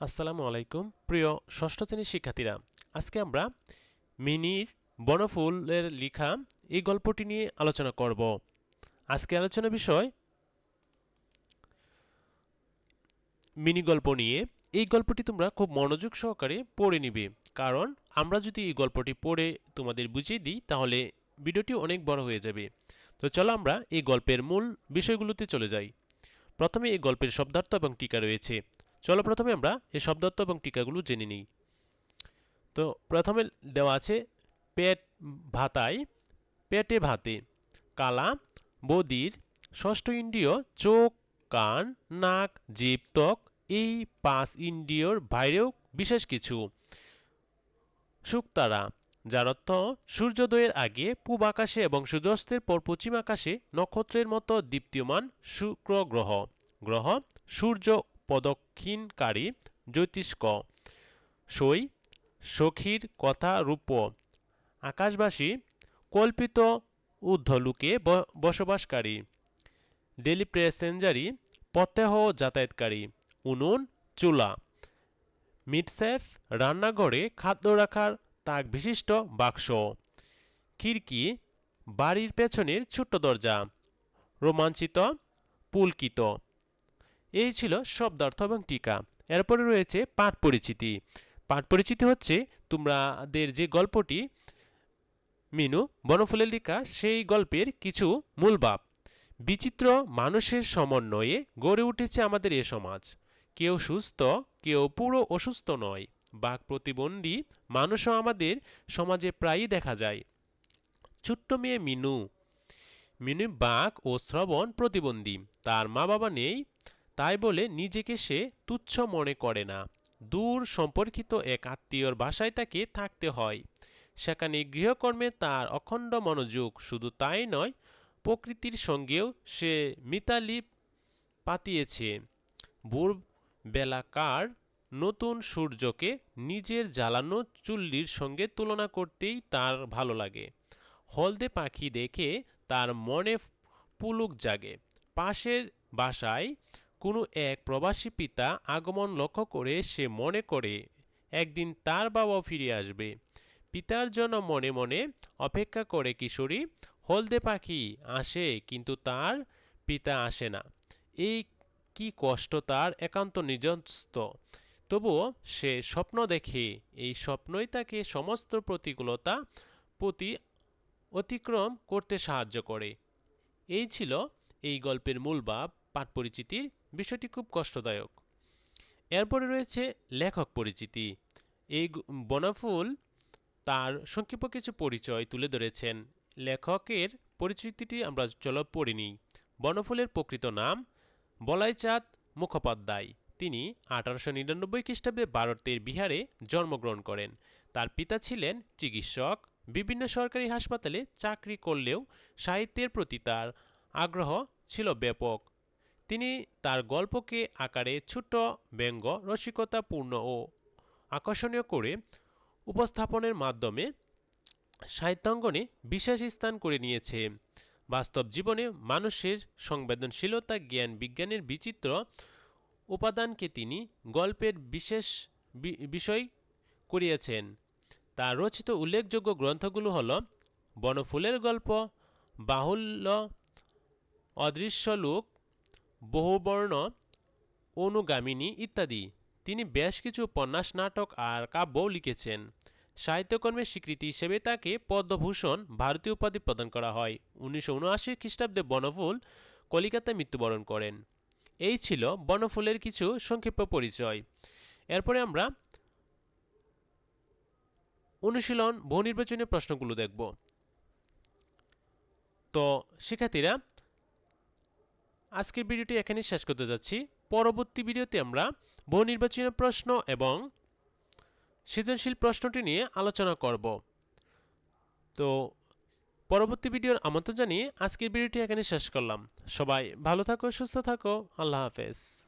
আসসালামু আলাইকুম। প্রিয় ষষ্ঠ শ্রেণির শিক্ষার্থীরা, আজকে আমরা মিনির বনফুলের লেখা এই গল্পটি নিয়ে আলোচনা করব। আজকে আলোচনা বিষয় মিনি গল্প নিয়ে। এই গল্পটি তোমরা খুব মনোযোগ সহকারে পড়ে নিবে। কারণ আমরা যদি এই গল্পটি পড়ে তোমাদের বুঝিয়ে দিই, তাহলে ভিডিওটি অনেক বড় হয়ে যাবে। তো চলো আমরা এই গল্পের মূল বিষয়গুলোতে চলে যাই। প্রথমে এই গল্পের শব্দার্থ এবং টিকা রয়েছে। চলো প্রথমে আমরা এই শব্দার্থ এবং টিকাগুলো জেনে নিই। তো প্রথমে দেওয়া আছে পেট ভাতায়, পেটে ভাতে, কালা, বদির, ষষ্ঠ ইন্দ্রিয়, চোখ, কান, নাক, জিভ, ত্বক, এই পাঁচ ইন্দ্রিয়র বাইরেও বিশেষ কিছু। শুকতারা, যার অর্থ সূর্যোদয়ের আগে পূব আকাশে এবং সূর্যাস্তের পর পশ্চিম আকাশে নক্ষত্রের মতো দীপ্তিমান শুক্র গ্রহ। গ্রহ সূর্য প্রদক্ষিণকারী জ্যোতিষ্ক। সই সখীর কথা রূপ। আকাশবাসী কল্পিত ঊর্ধ্বলোকে বসবাসকারী। ডেলি প্যাসেঞ্জারি প্রত্যহ যাতায়াতকারী। উনুন, চুলা। মিটসেফ রান্নাঘরে খাদ্য রাখার তাক বিশিষ্ট বাক্স। খিড়কি বাড়ির পেছনের ছোট্ট দরজা। রোমাঞ্চিত, পুলকিত। এই ছিল শব্দার্থ এবং টিকা। এরপরে রয়েছে পাঠ পরিচিতি। পাঠ পরিচিতি হচ্ছে তোমাদের যে গল্পটি, মিনু বনফুলের লেখা সেই গল্পের কিছু মূল ভাব বিচিত্র মানুষের সমন্বয়ে গড়ে উঠেছে আমাদের এ সমাজ। কেউ সুস্থ, কেউ পুরো অসুস্থ নয়। বাঘ প্রতিবন্ধী মানুষও আমাদের সমাজে প্রায়ই দেখা যায়। ছোট্ট মেয়ে মিনু। মিনু বাঘ ও শ্রবণ প্রতিবন্ধী। তার মা বাবা নেই তাই বলে নিজেকে সে তুচ্ছ মনে করে না। দূর সম্পর্কিত এক আত্মীয়র বাসায় তাকে থাকতে হয়। সেখানে গৃহকর্মে তার অখণ্ড মনোযোগ শুধু তাই নয়, প্রকৃতির সঙ্গেও সে মিতালি পাতিয়েছে। ভোর বেলাকার নতুন সূর্যকে নিজের জ্বালানো চুল্লির সঙ্গে তুলনা করতেই তার ভালো লাগে। হলদে পাখি দেখে তার মনে পুলুক জাগে। পাশের বাসায় কোনো এক প্রবাসী পিতা আগমন লক্ষ্য করে সে মনে করে, একদিন তার বাবাও ফিরে আসবে। পিতার জন্য মনে মনে অপেক্ষা করে কিশোরী, হলদে পাখি আসে কিন্তু তার পিতা আসে না। এই কি কষ্ট তার একান্ত নিজস্ব। তবুও সে স্বপ্ন দেখে, এই স্বপ্নই তাকে সমস্ত প্রতিকূলতা প্রতি অতিক্রম করতে সাহায্য করে। এই ছিল এই গল্পের মূল ভাব পাঠ পরিচিতির বিষয়টি খুব কষ্টদায়ক। এরপরে রয়েছে লেখক পরিচিতি। এই বনফুল তার সংক্ষিপ্ত কিছু পরিচয় তুলে ধরেছেন। লেখকের পরিচিতিটি আমরা চলো পড়ে নিই বনফুলের প্রকৃত নাম বলাইচাঁদ মুখোপাধ্যায়। তিনি আঠারোশো নিরানব্বই খ্রিস্টাব্দে ভারতের বিহারে জন্মগ্রহণ করেন। তার পিতা ছিলেন চিকিৎসক, বিভিন্ন সরকারি হাসপাতালে চাকরি করলেও সাহিত্যের প্রতি তার আগ্রহ ছিল ব্যাপক। তিনি তার গল্পকে আকারে ছোট ব্যঙ্গ, রসিকতাপূর্ণ ও আকর্ষণীয় করে উপস্থাপনের মাধ্যমে সাহিত্যাঙ্গনে বিশেষ স্থান করে নিয়েছে। বাস্তব জীবনে মানুষের সংবেদনশীলতা, জ্ঞান বিজ্ঞানের বিচিত্র উপাদানকে তিনি গল্পের বিশেষ বিষয় করিয়েছেন। তার রচিত উল্লেখযোগ্য গ্রন্থগুলো হল বনফুলের গল্প, বাহুল্য অদৃশ্য লোক বহুবর্ণ, অনুগামিনী ইত্যাদি। তিনি বেশ কিছু উপন্যাস, নাটক আর কাব্যও লিখেছেন। সাহিত্যকর্মের স্বীকৃতি হিসেবে তাকে পদ্মভূষণ ভারতীয় উপাধি প্রদান করা হয়। উনিশশো উনআশি খ্রিস্টাব্দে বনফুল কলিকাতায় মৃত্যুবরণ করেন। এই ছিল বনফুলের কিছু সংক্ষিপ্ত পরিচয়। এরপরে আমরা অনুশীলন, বহু নির্বাচনী প্রশ্নগুলো দেখব। তো, শিক্ষার্থীরা আজকের ভিডিওটি এখানেই শেষ করতে যাচ্ছি। পরবর্তী ভিডিওতে আমরা বহু নির্বাচনী প্রশ্ন এবং সৃজনশীল প্রশ্নটি নিয়ে আলোচনা করব। তো পরবর্তী ভিডিওর আমন্ত্রণ জানিয়ে আজকের ভিডিওটি এখানে শেষ করলাম। সবাই ভালো থাকো, সুস্থ থাকো। আল্লাহ হাফেজ।